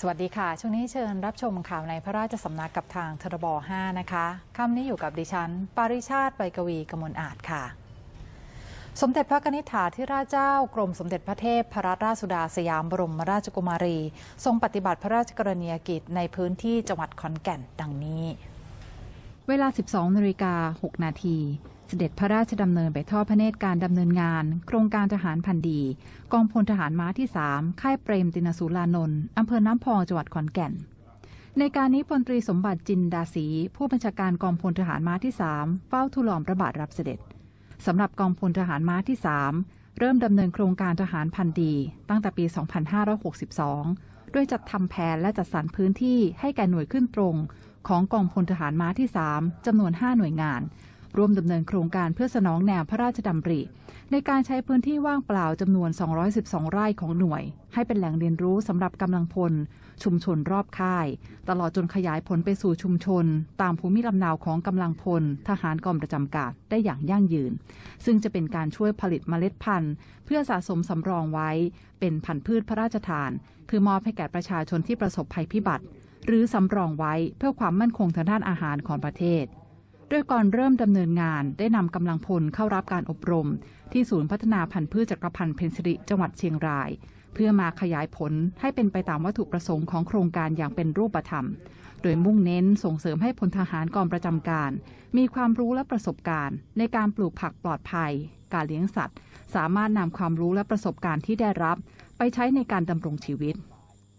สวัสดีค่ะ ช่วงนี้เชิญรับชมข่าวในพระราชสำนักกับทางทรบ5นะคะคำนี้อยู่กับดิฉัน ปาริชาติใบกวีกมลอาจค่ะ สมเด็จพระนิษฐาธิราชเจ้ากรมสมเด็จพระเทพพระราชสุดาสยามบรมราชกุมารี ทรงปฏิบัติพระราชกรณียกิจในพื้นที่จังหวัดขอนแก่นดังนี้ เวลา 12นาฬิกา6นาที เสด็จพระราชดำเนินไปทอดพระเนตรการดำเนินงาน โครงการทหารพันดี กองพลทหารม้าที่ 3 ค่ายเปรมตินสุรานนท์อำเภอน้ำพองจังหวัดขอนแก่น ในการนี้พลตรีสมบัติจินดาศีผู้บัญชาการกองพลทหารม้าที่ 3 เฝ้าทูลล้อมพระบาทรับเสด็จสำหรับกองพลทหารม้าที่ 3 เริ่มดำเนินโครงการทหารพันดี ตั้งแต่ปี 2562 ด้วยจัดทำแผนและจัดสรรพื้นที่ให้แก่หน่วยขึ้นตรง ของกองพลทหารม้าที่ 3จำนวน 5 หน่วยงาน ร่วมดำเนินโครงการเพื่อสนองแนวพระราชดำริ ในการใช้พื้นที่ว่างเปล่าจำนวน 212 ไร่ของหน่วย ให้เป็นแหล่งเรียนรู้สำหรับกำลังพล ชุมชนรอบค่าย ตลอดจนขยายผลไปสู่ชุมชน ตามภูมิลำเนาของกำลังพล ทหารกองประจำการได้อย่างยั่งยืน ซึ่งจะเป็นการช่วยผลิตเมล็ดพันธุ์ เพื่อสะสมสำรองไว้ เป็นพันธุ์พืชพระราชทานเพื่อมอบให้แก่ประชาชนที่ประสบภัยพิบัติ หรือสำรองไว้เพื่อความมั่นคงทางด้านอาหารของประเทศ โดยก่อนเริ่มดำเนินงานได้นำกำลังพลเข้ารับการอบรม ที่ศูนย์พัฒนาพันธุ์พืชจักรพันธ์เพนสิริจังหวัดเชียงราย เพื่อมาขยายผลให้เป็นไปตามวัตถุประสงค์ของโครงการอย่างเป็นรูปธรรม โดยมุ่งเน้นส่งเสริมให้พลทหารกองประจำการ มีความรู้และประสบการณ์ ในการปลูกผักปลอดภัย การเลี้ยงสัตว์ สามารถนำความรู้และประสบการณ์ที่ได้รับ ไปใช้ในการดำรงชีวิต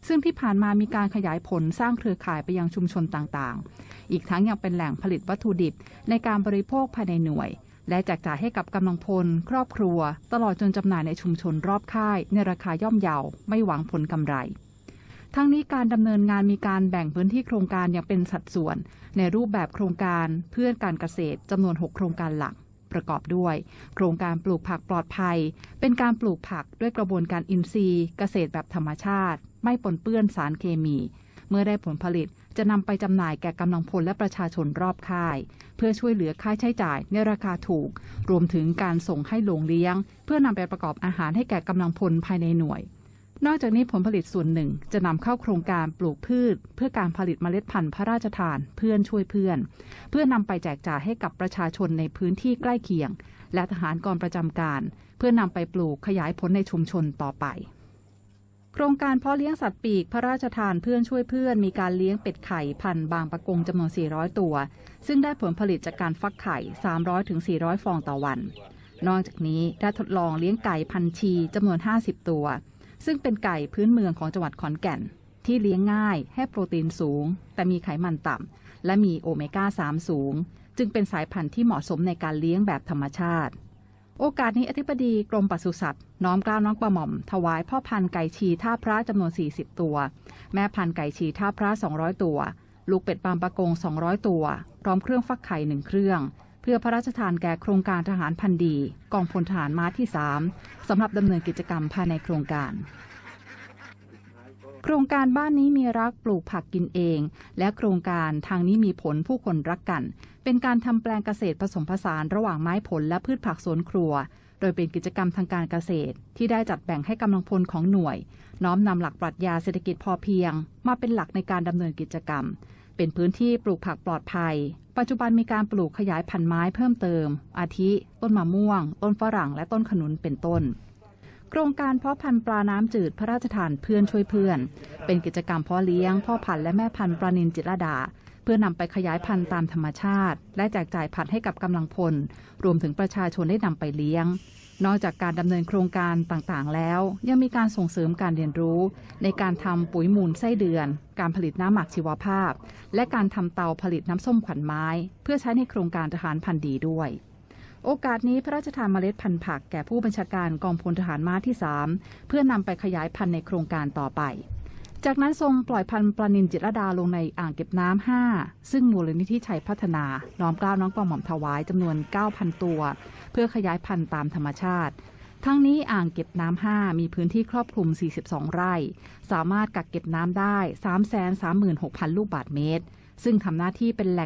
ซึ่งที่ผ่านมามีการขยายผลสร้างเครือข่ายไปยังชุมชนต่างๆ อีกทั้งยังเป็นแหล่งผลิตวัตถุดิบในการบริโภคภายในหน่วย และแจกจ่ายให้กับกำลังพล ครอบครัว ตลอดจนจำหน่ายในชุมชนรอบค่าย ในราคาย่อมเยาไม่หวังผลกำไรทั้งนี้การดำเนินงานมีการแบ่งพื้นที่โครงการอย่างเป็นสัดส่วน ในรูปแบบโครงการเพื่อการเกษตรจำนวน 6 โครงการหลัก ประกอบด้วย โครงการปลูกผักปลอดภัย เป็นการปลูกผักด้วยกระบวนการอินทรีย์ เกษตรแบบธรรมชาติ ไม่ปนเปื้อนสารเคมี เมื่อได้ผลผลิตจะนำไปจำหน่ายแก่กำลังพลและประชาชนรอบค่าย เพื่อช่วยเหลือค่าใช้จ่ายในราคาถูก รวมถึงการส่งให้โรงเลี้ยง เพื่อนำไปประกอบอาหารให้แก่กำลังพลภายในหน่วย นอกจากนี้ผลผลิตส่วนหนึ่งจะนำเข้าโครงการปลูกพืช เพื่อการผลิตเมล็ดพันธุ์พระราชทานเพื่อนช่วยเพื่อน เพื่อนำไปแจกจ่ายให้กับประชาชนในพื้นที่ใกล้เคียง และทหารกองประจำการ เพื่อนำไปปลูกขยายผลในชุมชนต่อไป โครงการเพาะเลี้ยงสัตว์ปีกพระราชทานเพื่อนช่วยเพื่อน มีการเลี้ยงเป็ดไข่พันธุ์บางประกงจำนวน 400 ตัว ซึ่งได้ผลผลิตจากการฟักไข่ 300-400 ฟองต่อวัน นอกจากนี้ได้ทดลองเลี้ยงไก่พันธุ์ชีจำนวน 50 ตัว ซึ่งเป็นไก่พื้นเมืองของจังหวัดขอนแก่น ที่เลี้ยงง่ายให้โปรตีนสูง แต่มีไขมันต่ำและมีโอเมก้า 3 สูง จึงเป็นสายพันธุ์ที่เหมาะสมในการเลี้ยงแบบธรรมชาติ โอกาสนี้อธิบดีกรมปศุสัตว์น้อมกล้าน้องประหม่อม ถวายพ่อพันธุ์ไก่ชีท่าพระจำนวน 40 ตัว แม่พันธุ์ไก่ชีท่าพระ 200 ตัว ลูกเป็ดปามปะกง 200 ตัว พร้อมเครื่องฟักไข่หนึ่งเครื่อง พื่อพระราชทานแก่โครงการทหารพันดี กองพลทหารม้าที่ 3 สำหรับดำเนินกิจกรรมภายในโครงการ โครงการบ้านนี้มีรักปลูกผักกินเอง และโครงการทางนี้มีผลผู้คนรักกัน เป็นการทำแปลงเกษตรผสมผสานระหว่างไม้ผลและพืชผักสวนครัว โดยเป็นกิจกรรมทางการเกษตร ที่ได้จัดแบ่งให้กำลังพลของหน่วย น้อมนำหลักปรัชญาเศรษฐกิจพอเพียง มาเป็นหลักในการดำเนินกิจกรรม เป็นพื้นที่ปลูกผักปลอดภัย ปัจจุบันมีการปลูกขยายพันธุ์ไม้เพิ่มเติม อาทิ ต้นมะม่วง ต้นฝรั่ง และต้นขนุนเป็นต้นโครงการเพาะพันธุ์ปลาน้ำจืดพระราชทานเพื่อนช่วยเพื่อน เป็นกิจกรรมเพาะเลี้ยง พ่อพันธุ์และแม่พันธุ์ปลานินจิตรดา เพื่อนำไปขยายพันธุ์ตามธรรมชาติ และแจกจ่ายพันธุ์ให้กับกำลังพล รวมถึงประชาชนได้นำไปเลี้ยง นอกจากการดำเนินโครงการต่างๆ แล้ว ยังมีการส่งเสริมการเรียนรู้ ในการทำปุ๋ยมูลไส้เดือน การผลิตน้ำหมักชีวภาพ และการทำเตาผลิตน้ำส้มขวัญไม้ เพื่อใช้ในโครงการทหารพันธุ์ดีด้วยโอกาสนี้พระราชทานเมล็ดพันธุ์ผักแก่ผู้บัญชาการกองพลทหารม้าที่ 3 เพื่อนำไปขยายพันธุ์ในโครงการต่อไป จากนั้นทรงปล่อยพันธุ์ปลานินจิตรดาลงในอ่างเก็บน้ำห้าซึ่งมูลนิธิชัยพัฒนาน้อมกล้าวน้องกระหม่อมถวายจำนวน 9,000 ตัว เพื่อขยายพันธุ์ตามธรรมชาติ ทั้งนี้อ่างเก็บน้ำห้ามีพื้นที่ครอบคลุม 42 ไร่ สามารถกักเก็บน้ำได้ 336,000 ลูกบาศก์เมตร ซึ่งทำหน้าที่เป็นแหล่ง